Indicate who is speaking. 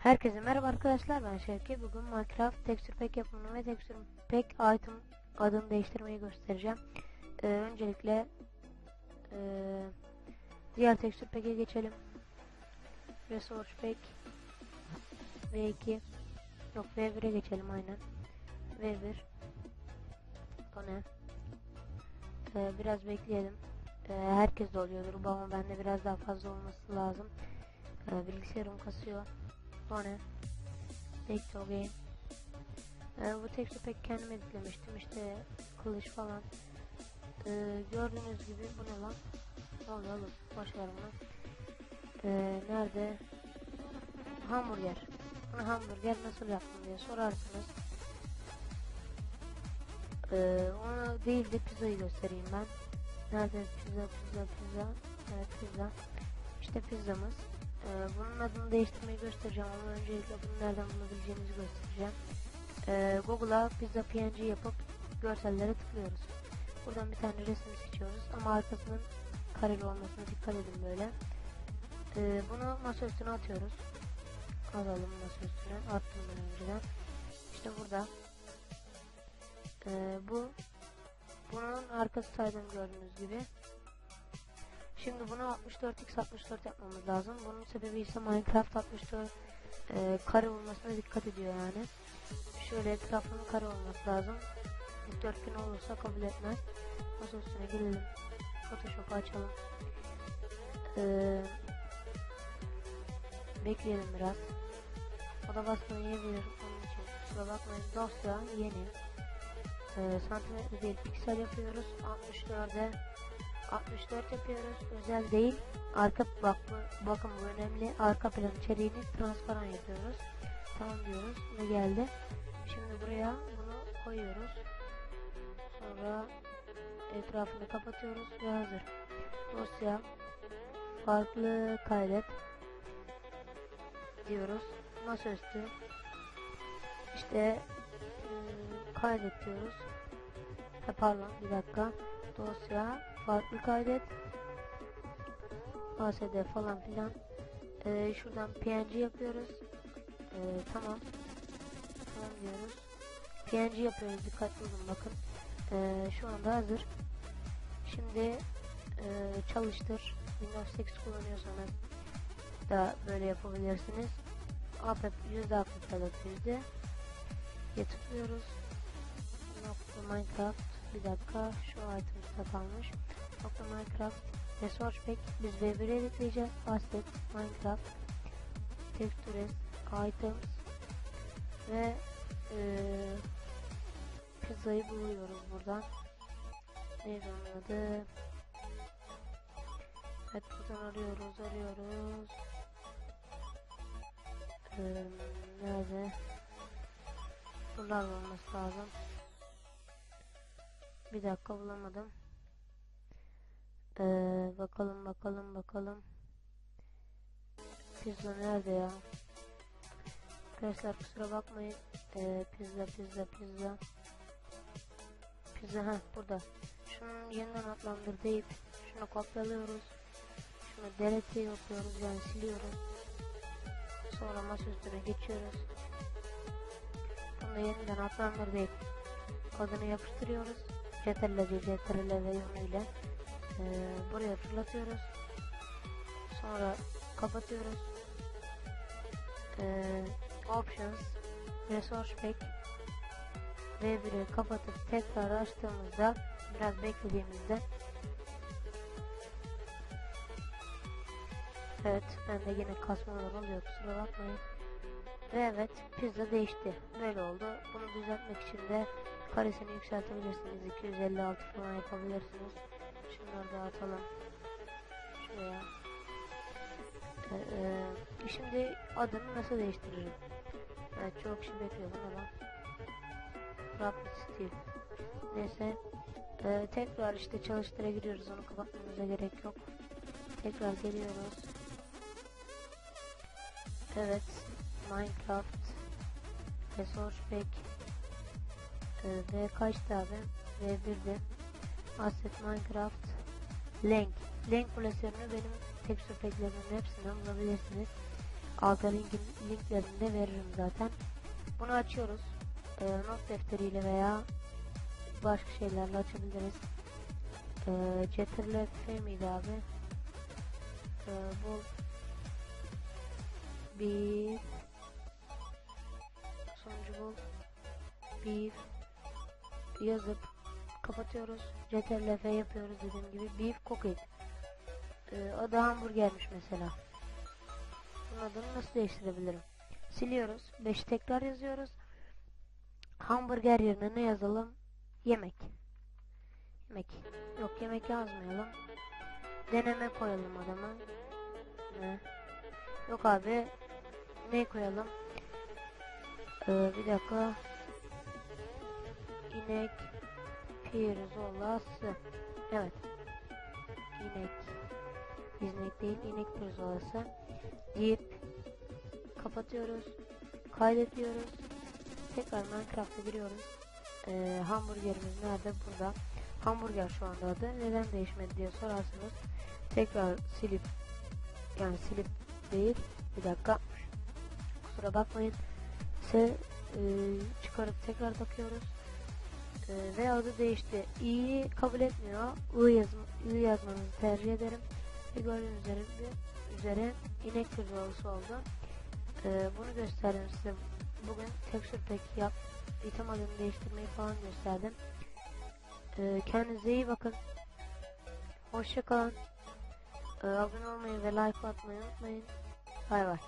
Speaker 1: Herkese merhaba arkadaşlar ben Şevki. Bugün Minecraft Texture Pack yapımını ve Texture Pack item adını değiştirmeyi göstereceğim. Ee, öncelikle ee, diğer Texture Pack'e geçelim. Resource Pack V2 Yok V1'e geçelim aynen. V1 O ne? Ee, biraz bekleyelim. Ee, herkes de oluyordur ama bende biraz daha fazla olması lazım. Ee, bilgisayarım kasıyor. O ne? Game. Ee, bu teksto pek kendim editlemiştim işte kılıç falan. Ee, gördüğünüz gibi bu ne lan? Ne oluyor oğlum? Boş ver bunu. Ee, nerede? Hamburger. Bunu hamburger nasıl yaptım diye sorarsınız. Ee, onu değil de pizzayı göstereyim ben. Nerede pizza pizza pizza? Evet pizza. İşte pizzamız. Ee, bunun adını değiştirmeyi göstereceğim ama öncelikle bunu nereden bulabileceğimizi göstereceğim. Ee, Google'a pizza png yapıp görsellere tıklıyoruz. Buradan bir tane resim seçiyoruz ama arkasının kareli olmasına dikkat edin böyle. Ee, bunu masa atıyoruz. Alalım masa. Attım ben önceden. İşte burada. Ee, bu bunun arkası saydım gördüğünüz gibi. Şimdi bunu 64x64 yapmamız lazım. Bunun sebebi ise Minecraft 64 e, kare olmasına dikkat ediyor yani. Şöyle etrafının kare olması lazım. Dikdörtgen olursa kabul etmez. Masa üstüne gelelim. Photoshop'u açalım. Ee, bekleyelim biraz. O da basmayı yiyebilir. Onun için kusura bakmayın. Dosya yeni. Ee, santimetre değil piksel yapıyoruz. 64'e 64 yapıyoruz. Özel değil. Arka bak bu, bakın önemli. Arka plan içeriğini transparan yapıyoruz. Tamam diyoruz ve geldi. Şimdi buraya bunu koyuyoruz. Sonra etrafını kapatıyoruz ve hazır. Dosya farklı kaydet diyoruz. Masaüstü işte ıı, kaydet diyoruz. Ha, pardon bir dakika. Dosya farklı kaydet. ASD falan filan. Ee, şuradan PNG yapıyoruz. Ee, tamam. Tamam diyoruz. PNG yapıyoruz. Dikkatli olun bakın. Ee, şu anda hazır. Şimdi e, çalıştır. Windows 8 kullanıyorsanız da böyle yapabilirsiniz. APP yüzde APP yüzde tıklıyoruz. Minecraft bir dakika şu item'da kalmış nokta Minecraft Resource Pack. Biz V1'e ekleyeceğiz Asset Minecraft Textures Items ve ee, pizzayı buluyoruz buradan. Neydi onun adı? Evet buradan arıyoruz arıyoruz. Ee, nerede? Buralar olması lazım bir dakika bulamadım. Ee, bakalım bakalım bakalım. Pizza nerede ya? Arkadaşlar kusura bakmayın. Ee, pizza pizza pizza. Pizza ha burada. Şunun yeniden adlandır deyip şunu kopyalıyoruz. Şunu delete yapıyoruz yani siliyoruz. Sonra masa üstüne geçiyoruz. Bunu yeniden adlandır deyip adını yapıştırıyoruz. CTRL C, CTRL V yönüyle e, buraya fırlatıyoruz. Sonra kapatıyoruz. E, options Resource Pack V1'i kapatıp tekrar açtığımızda biraz beklediğimizde Evet bende yine kasmalar oluyor kusura bakmayın. Ve evet pizza değişti. Böyle oldu. Bunu düzeltmek için de karesini yükseltebilirsiniz. 256 falan yapabilirsiniz. Şunları da atalım. Şuraya. Ee, e, şimdi adını nasıl değiştiririm? Evet çok kişi bekliyor buna bak. Rapid Steel. Neyse. Ee, tekrar işte çalıştıra giriyoruz. Onu kapatmamıza gerek yok. Tekrar geliyoruz. Evet. Minecraft. Resource Pack. Ee, ve kaçtı abi? V1'de. Asset Minecraft. Link. Link klasörünü benim texture packlerimin hepsinden bulabilirsiniz. alta linkin, linklerini de veririm zaten. Bunu açıyoruz. Ee, not defteriyle veya başka şeylerle açabiliriz. Ee, Ctrl F miydi abi? Ee, bu bir sonucu bul beef yazıp kapatıyoruz. Ctrl F yapıyoruz dediğim gibi beef cookie. Ee, da hamburgermiş mesela. Bunun adını nasıl değiştirebilirim? Siliyoruz. 5 tekrar yazıyoruz. Hamburger yerine ne yazalım? Yemek. Yemek. Yok yemek yazmayalım. Deneme koyalım adama. Ne? Yok abi. Ne koyalım? Ee, bir dakika. İnek pirzolası. Evet. İnek. İnek değil, inek pirzolası. Deyip kapatıyoruz. Kaydediyoruz. Tekrar Minecraft'a giriyoruz. Ee, hamburgerimiz nerede? Burada. Hamburger şu anda adı. Neden değişmedi diye sorarsanız tekrar silip yani silip değil bir dakika kusura bakmayın ise e, çıkarıp tekrar bakıyoruz e, ve adı değişti. İ'yi kabul etmiyor. İ, yazma, i yazmanızı tercih ederim. Ve gördüğünüz üzere, üzere inek pirzolası oldu. E, bunu gösterdim size. Bugün texture pack yap item adını değiştirmeyi falan gösterdim. E, kendinize iyi bakın. Hoşçakalın ee, abone olmayı ve like atmayı unutmayın. Bay bay.